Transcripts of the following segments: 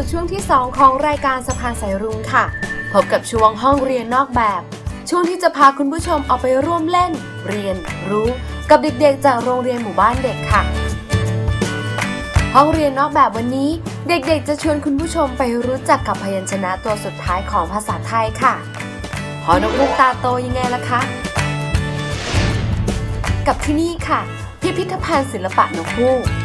สู่ช่วงที่ 2 ของรายการสะพานสายรุ้งค่ะ พบกับช่วงห้องเรียนนอกแบบ ช่วงที่จะพาคุณผู้ชมออกไปร่วมเล่น เรียนรู้ กับเด็กๆ จากโรงเรียนหมู่บ้านเด็กค่ะ ห้องเรียนนอกแบบวันนี้ เด็กๆ จะชวนคุณผู้ชมไปรู้จักกับพยัญชนะตัวสุดท้ายของภาษาไทยค่ะหอนกฮูกตาโตยังไงล่ะคะกับที่นี่ค่ะ พิพิธภัณฑ์ศิลปะนกฮูก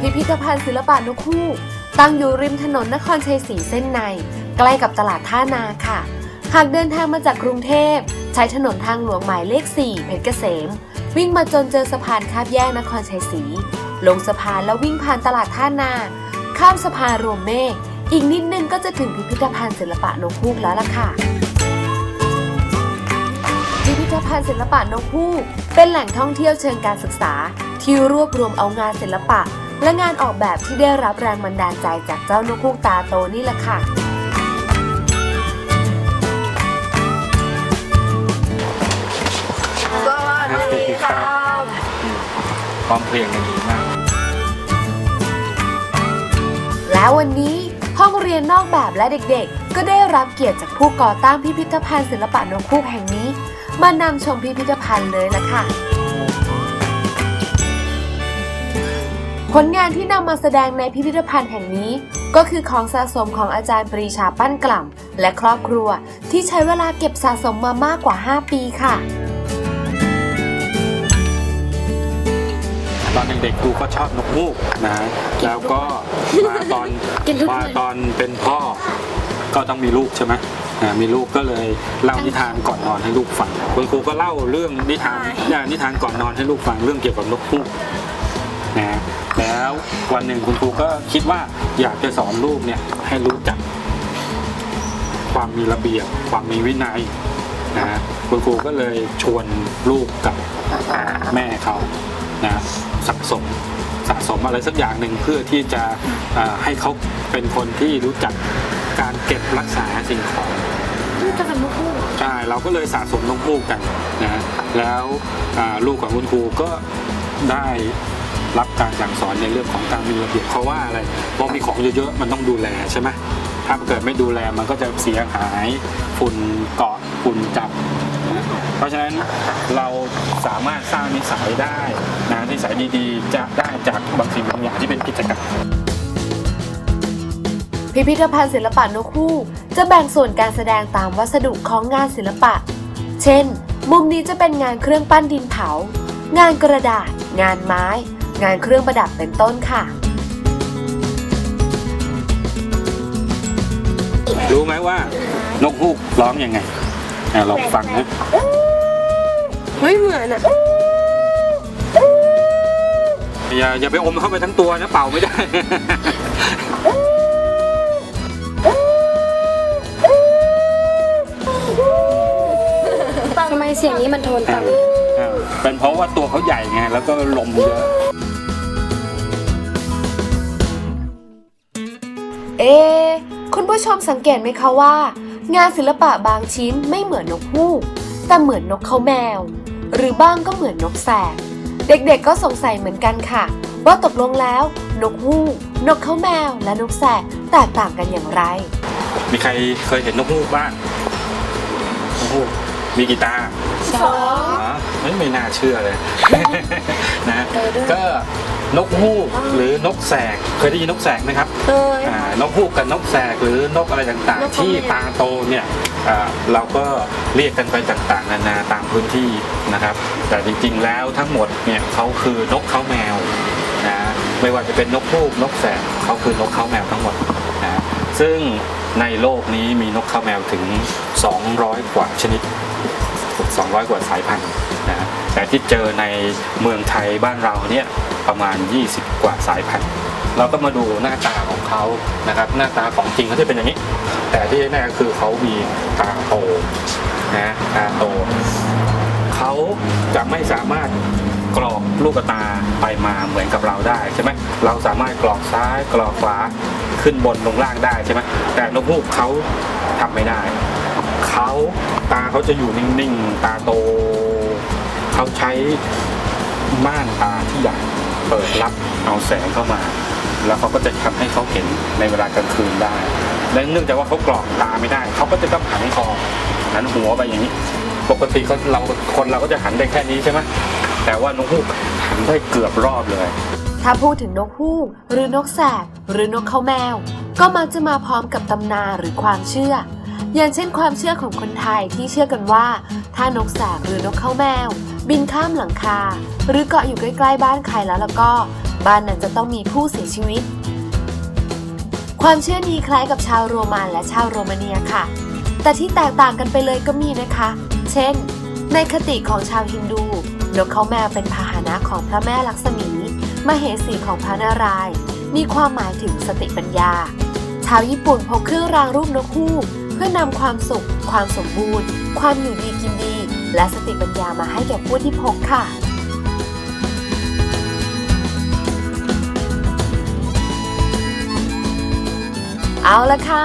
พิพิธภัณฑ์ศิลปะนกฮูกตั้งอยู่ริมถนนนครชัยศรีเส้นใน ใกล้กับตลาดท่านาค่ะ หากเดินทางมาจากกรุงเทพ ใช้ถนนทางหลวงหมายเลข 4 เพชรเกษม วิ่งมาจนเจอสะพานข้ามแยกนครชัยศรีลงสะพานแล้ววิ่งผ่านตลาดท่านา ข้ามสะพานรวมเมฆอีกนิดนึงก็จะถึงพิพิธภัณฑ์ศิลปะนกฮูกแล้วล่ะค่ะพิพิธภัณฑ์ศิลปะนกฮูกเป็นแหล่งท่องเที่ยวเชิงการศึกษา ที่รวบรวมเอางานศิลปะ และงานออกแบบที่ได้รับแรงบันดาลใจจากเจ้านกฮูกตาโตนี่แหละค่ะสวัสดีครับพร้อมเพรียงกันดีมาก แล้ววันนี้ห้องเรียนนอกแบบและเด็กๆ ก็ได้รับเกียรติจากผู้ก่อตั้งพิพิธภัณฑ์ศิลปะนกฮูกแห่งนี้ มานำชมพิพิธภัณฑ์เลยละค่ะ ผลงานที่นำมาแสดงในพิพิธภัณฑ์แห่งนี้ ก็คือของสะสมของอาจารย์ปรีชาปั้นกล่ำและครอบครัว ที่ใช้เวลาเก็บสะสมมามากกว่า 5 ปีค่ะ ตอนเด็กๆดูก็ชอบนกฮูกนะ แล้วก็มาตอนกินทุกมาวันตอนเป็นพ่อก็ต้องมีลูกใช่ไหมอ่ามีลูกก็เลยเล่านิทานก่อนนอนให้ลูกฟัง คุณครูก็เล่าเรื่องนิทานเนี่ยนิทานก่อนนอนให้ลูกฟังเรื่องเกี่ยวกับนกฮูก นะแล้ววันหนึ่งคุณครูก็คิดว่าอยากจะสอนลูกเนี่ยให้รู้จัก ความมีระเบียบ ความมีวินัยนะคุณครูก็เลยชวนลูกกับอ่าแม่เขานะสะสมสะสมอะไรสักอย่างหนึ่งเพื่อที่จะอ่าให้เขาเป็นคนที่รู้จักการเก็บรักษาสิ่งของรู้จักกับนกฮูกใช่เราก็เลยสะสมนกฮูกกันนะแล้วอ่าลูกของคุณครูก็ได้ รับการสั่งสอนในเรื่องของการมีระเบียบเพราะว่าอะไรเพราะมีของเยอะๆมันต้องดูแลใช่ไหมถ้าเกิดไม่ดูแลมันก็จะเสียหายฝุ่นเกาะฝุ่นจับ เพราะฉะนั้นเราสามารถสร้างนิสัยได้นะนิสัยดีๆ จะได้จากบางสิ่งบางอย่างที่เป็นกิจกรรมพิพิธภัณฑ์ศิลปะนกฮูกจะแบ่งส่วนการแสดงตามวัสดุของงานศิลปะ เช่น มุมนี้จะเป็นงานเครื่องปั้นดินเผา งานกระดาษ งานไม้ งานเครื่องประดับเป็นต้นค่ะ รู้ไหมว่านกฮูกร้องยังไงอะลองฟังนะไม่เหมือนอะอย่าอย่าไปอมเข้าไปทั้งตัวนะเป่าไม่ได้ ทำไมเสียงนี้มันโทนต่ำ เป็นเพราะว่าตัวเขาใหญ่ไง แล้วก็ลมเยอะ เอะคุณผู้ชมสังเกตไหมคะว่า งานศิลปะบางชิ้นไม่เหมือนนกฮูก แต่เหมือนนกเขาแมว หรือบ้างก็เหมือนนกแสก เด็กๆก็สงสัยเหมือนกันค่ะ ว่าตกลงแล้ว นกฮูก นกเขาแมว และนกแสกแตกต่างกันอย่างไร มีใครเคยเห็นนกฮูกบ้างนกฮูกมีกี่ตาสองอ๋อไม่ไม่น่าเชื่อเลย นะ ก็ นกฮูกหรือนกแสกเคยได้ยินนกแสกไหมครับเอ้ยอ่านกฮูกกับนกแสกหรือนกอะไรต่างนกๆเขาที่แมวตาโตเนี่ยอ่าเราก็เรียกกันไปต่างๆนานาตามพื้นที่นะครับ แต่จริงๆแล้วทั้งหมดเนี่ยเขาคือนกเขาแมวนะไม่ว่าจะเป็นนกฮูกนกแสกเขาคือนกเขาแมวทั้งหมดนะซึ่งในโลกนี้มีนกเขาแมวถึง 200 กว่าชนิด 200 กว่าสายพันธุ์นะแต่ที่เจอในเมืองไทยบ้านเราเนี่ย ประมาณ 20 กว่าสายพันธุ์เราก็มาดูหน้าตาของเขานะครับ หน้าตาของจริงเขาจะเป็นอย่างนี้ แต่ที่แน่คือเขามีตาโตนะตาโตเขาจะไม่สามารถกรอกลูกตาไปมาเหมือนกับเราได้ใช่ไหมเราสามารถกรอกซ้ายกรอกขวาขึ้นบนลงล่างได้ใช่ไหมแต่นกฮูกเขาทำไม่ได้เขาตาเขาจะอยู่นิ่งๆ ตาโต เขาใช้ม่านตาที่ใหญ่ เปิดรับเอาแสงเข้ามา แล้วเขาก็จะทำให้เขาเห็นในเวลากลางคืนได้และเนื่องจากว่าเขากรอกตาไม่ได้ เขาก็จะต้องหันคอหันหัวไปอย่างนี้ ปกติเขาเราคนเราก็จะหันได้แค่นี้ใช่ไหมแต่ว่านกฮูกหันได้เกือบรอบเลย ถ้าพูดถึงนกฮูกหรือนกแสกหรือนกเขาแมว ก็มักจะมาพร้อมกับตำนานหรือความเชื่อ อย่างเช่นความเชื่อของคนไทยที่เชื่อกันว่า ถ้านกแสกหรือนกเขาแมว บินข้ามหลังคา หรือเกาะอยู่ใกล้ๆบ้านใครแล้วแล้วก็ บ้านนั้นจะต้องมีผู้เสียชีวิต ความเชื่อนี้คล้ายกับชาวโรมันและชาวโรมาเนียค่ะ แต่ที่แตกต่างกันไปเลยก็มีนะคะ เช่น ในคติของชาวฮินดูนกเขาแมวเป็นพาหนะของพระแม่ลักษมีมเหสีของพระนารายณ์มีความหมายถึงสติปัญญา ชาวญี่ปุ่นพกเครื่องรางรูปนกฮูกเพื่อนำความสุข ความสมบูรณ์ ความอยู่ดีกินดี และสติปัญญามาให้แก่ผู้ที่พกค่ะ เอาละค่ะ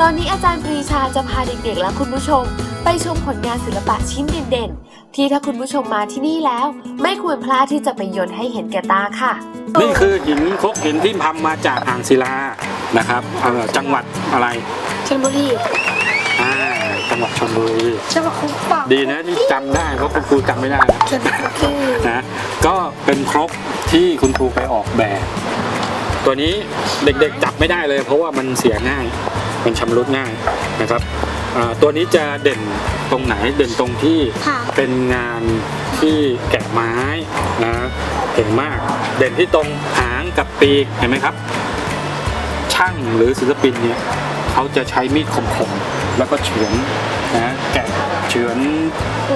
ตอนนี้อาจารย์ปรีชาจะพาเด็กๆ และคุณผู้ชม ไปชมผลงานศิลปะชิ้นเด่นๆ ที่ถ้าคุณผู้ชมมาที่นี่แล้ว ไม่ควรพลาดที่จะไปยนต์ให้เห็นแก่ตาค่ะ นี่คือหินครกหินที่ทำมาจากอ่างศิลานะครับเอ่อจังหวัดอะไร ชลบุรีอ่า จังหวัดชลบุรีจังหวัดคุ้มปากดีนะที่จำได้เพราะคุณครูจำไม่ได้นะจังหวัดคือนะก็เป็นครกที่คุณครูไปออกแบบ ตัวนี้เด็กๆจับไม่ได้เลย เพราะว่ามันเสียง่าย มันชำรุดง่ายนะครับอ่าตัวนี้จะเด่นตรงไหนเด่นตรงที่ค่ะเป็นงานที่แกะไม้นะเก่งมาก เด่นที่ตรงหางกับปีกเห็นไหมครับ ช่างหรือศิลปินเนี่ยเขาจะใช้มีดคมๆ แล้วก็เฉือนนะแกะเฉือน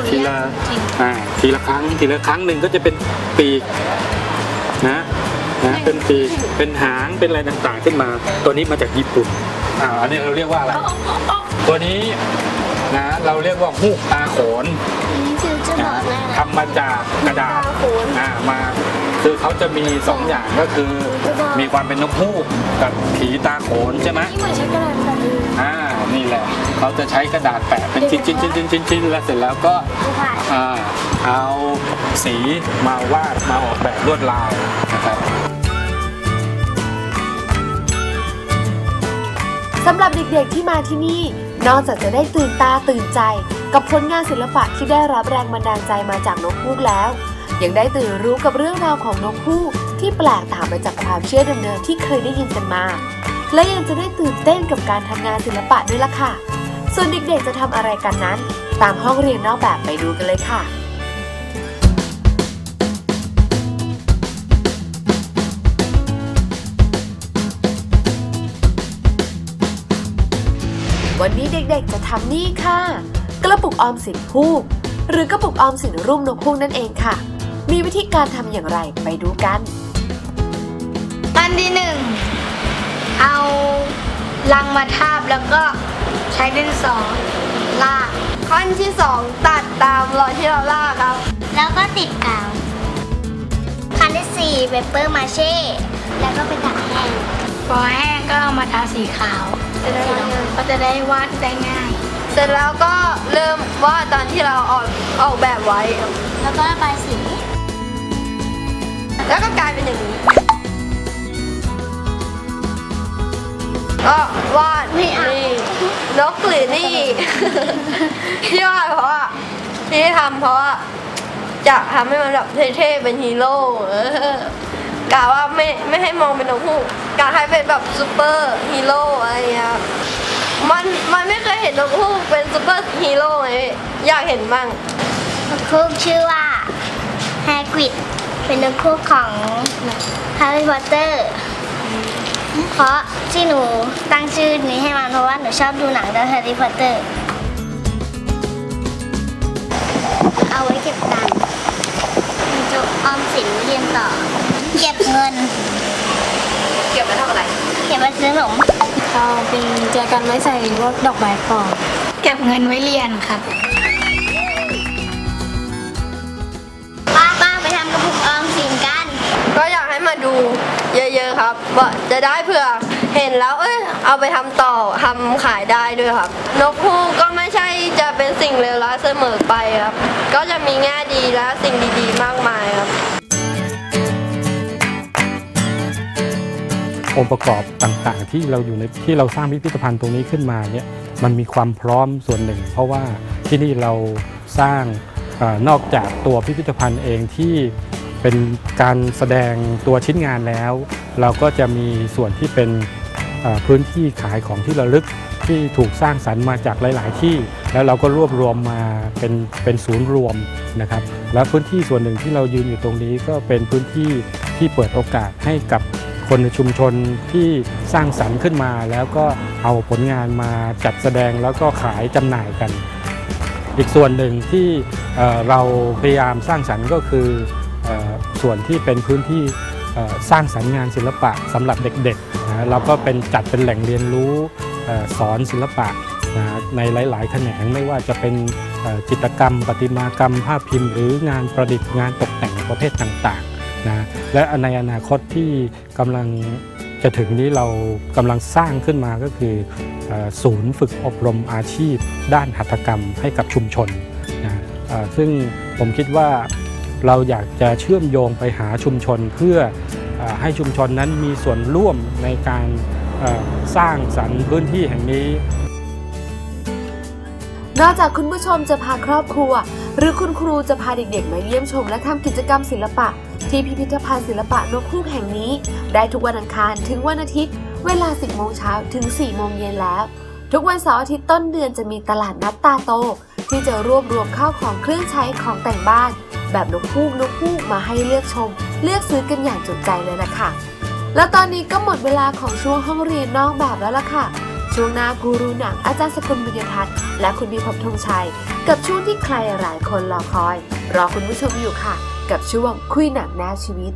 ทีละอ่าทีละครั้งทีละครั้งหนึ่งก็จะเป็นปีกนะนะเป็นปีกเป็นหางเป็นอะไรต่างๆ ขึ้นมา ตัวนี้มาจากญี่ปุ่นอ่าอันนี้เราเรียกว่าอะไร ตัวนี้นะเราเรียกว่าฮูกตาโขนคือจะบอกนะทำมาจากกระดาษอ่ามาคือเขาจะมีสองอย่างก็คือ มีความเป็นนกฮูกกับผีตาโขนใช่ไหมนี่เหมือนใช้กระดาษแบบ นี้อ่านี่แหละเขาจะใช้กระดาษแปะเป็นชิ้นชิ้นชิ้นชิ้นชิ้นชิ้นแล้วเสร็จแล้วก็อ่าเอาสีมาวาดมาออกแบบลวดลายนะครับสำหรับเด็กๆที่มาที่นี่ นอกจากจะได้ตื่นตาตื่นใจ กับผลงานศิลปะที่ได้รับแรงบันดาลใจมาจากนกฮูกแล้ว ยังได้ตื่นรู้กับเรื่องราวของนกฮูกที่แปลกต่างไปจากความเชื่อเดิมๆที่เคยได้ยินกันมา และยังจะได้ตื่นเต้นกับการทำงานศิลปะด้วยล่ะค่ะ ส่วนเด็กๆจะทำอะไรกันนั้น ตามห้องเรียนนอกแบบไปดูกันเลยค่ะวันนี้เด็กๆจะทำนี่ค่ะ กระปุกออมสินฮูก หรือกระปุกออมสินรูปนกฮูกนั่นเองค่ะ มีวิธีการทำอย่างไรไปดูกัน อันที่หนึ่ง ลังมาทาบแล้วก็ใช้ดินสอลากขั้นที่สองตัดตามรอยที่เราลากครับ แล้วก็ติดกาวขั้นที่สี่เปเปอร์มาเช่แล้วก็ไปตากแห้งพอแห้งก็เอามาทาสีขาวจะได้วาดง่ายก็จะได้วาดได้ง่าย เสร็จแล้วก็เริ่มวาดตามที่เราออกออกแบบไว้ครับแล้วก็ระบายสี แล้วก็กลายเป็นอย่างนี้ ก็วาดนี่นกหรือนี่ที่วาดเพราะว่าที่ทำเพราะว่าจะทำให้มันแบบเท่ๆเป็นฮีโร่เออกะว่าไม่ไม่ให้มองเป็นนกฮูกกะให้เป็นแบบซูเปอร์ฮีโร่อะไรอย่างเงี้ยครับมันมันไม่เคยเห็นนกฮูกเป็นซูเปอร์ฮีโร่ไงพี่อยากเห็นบ้างนกคู่ชื่อว่าแฮกริดเป็นนกคู่ของแฮร์รี่พอตเตอร์ เพราะที่หนูตั้งชื่อนี้ให้มันเพราะว่าหนูชอบดูหนังเรื่องแฮร์รี่พอตเตอร์ เอาไว้เก็บตังค์จุออมสินเรียนต่อ เก็บเงิน เก็บไว้ทำอะไร เก็บไว้ซื้อขนมเอาเป็นแจกันไว้ใส่พวกดอกไม้ปลอมเก็บเงินไว้เรียนครับป้าป้าไปทำกระปุกออมสินกัน ก็อยากให้มาดู เยอะๆครับว่าจะได้เผื่อเห็นแล้วเอ้ยเอาไปทำต่อทำขายได้ด้วยครับ นกฮูกก็ไม่ใช่จะเป็นสิ่งเลวร้ายเสมอไปครับ ก็จะมีแง่ดีและสิ่งดีๆ มากมายครับ องค์ประกอบต่างๆ ที่เราอยู่ในที่เราสร้างพิพิธภัณฑ์ตรงนี้ขึ้นมาเนี่ยมันมีความพร้อมส่วนหนึ่ง เพราะว่าที่นี่เราสร้างอนอกจากตัวพิพิธภัณฑ์เองที่ เป็นการแสดงตัวชิ้นงานแล้ว เราก็จะมีส่วนที่เป็นพื้นที่ขายของที่ระลึกที่ถูกสร้างสรรค์มาจากหลาย ๆ ที่ แล้วเราก็รวบรวมมาเป็นเป็นศูนย์รวมนะครับ แล้วพื้นที่ส่วนหนึ่งที่เรายืนอยู่ตรงนี้ก็เป็นพื้นที่ที่เปิดโอกาสให้กับคนในชุมชนที่สร้างสรรค์ขึ้นมา แล้วก็เอาผลงานมาจัดแสดงแล้วก็ขายจำหน่ายกัน อีกส่วนหนึ่งที่เเราพยายามสร้างสรรค์ก็คือ ส่วนที่เป็นพื้นที่สร้างสรรค์งานศิลปะสำหรับเด็กๆนะเราก็เป็นจัดเป็นแหล่งเรียนรู้อสอนศิลปะนะในหลายๆแขนงไม่ว่าจะเป็นจิตรกรรม ประติมากรรม ภาพพิมพ์ หรืองานประดิษฐ์งานตกแต่งประเภทต่างๆนะและในอนาคตที่กำลังจะถึงนี้เรากำลังสร้างขึ้นมาก็คือศูนย์ฝึกอบรมอาชีพ ด้านหัตถกรรมให้กับชุมชนนะซึ่งผมคิดว่า เราอยากจะเชื่อมโยงไปหาชุมชนเพื่ออให้ชุมชนนั้นมีส่วนร่วมในการสร้างสรรค์พื้นที่แห่งนี้ นอกจากคุณผู้ชมจะพาครอบครัว หรือคุณครูจะพาเด็กๆ มาเยี่ยมชมและทำกิจกรรมศิลปะ ที่พิพิธภัณฑ์ศิลปะนกฮูกแห่งนี้ ได้ทุกวันอังคารถึงวันอาทิตย์ เวลา 10 โมงเช้าถึง 4 โมงเย็นแล้ว ทุกวันเสาร์อาทิตย์ต้นเดือนจะมีตลาดนัดตาโต ที่จะรวบรวมข้าวของเครื่องใช้ของแต่งบ้าน แบบนกฮูกนกฮูกมาให้เลือกชม เลือกซื้อกันอย่างจุใจเลยล่ะค่ะ แล้วตอนนี้ก็หมดเวลาของช่วงห้องเรียนนอกแบบแล้วล่ะค่ะ ช่วงหน้ากูรูหนังอาจารย์สกุลบุญยทัศน์และคุณบีพบธงชัย กับช่วงที่ใครหลายคนรอคอย รอคุณผู้ชมอยู่ค่ะ กับช่วงคุยหนังแนวชีวิต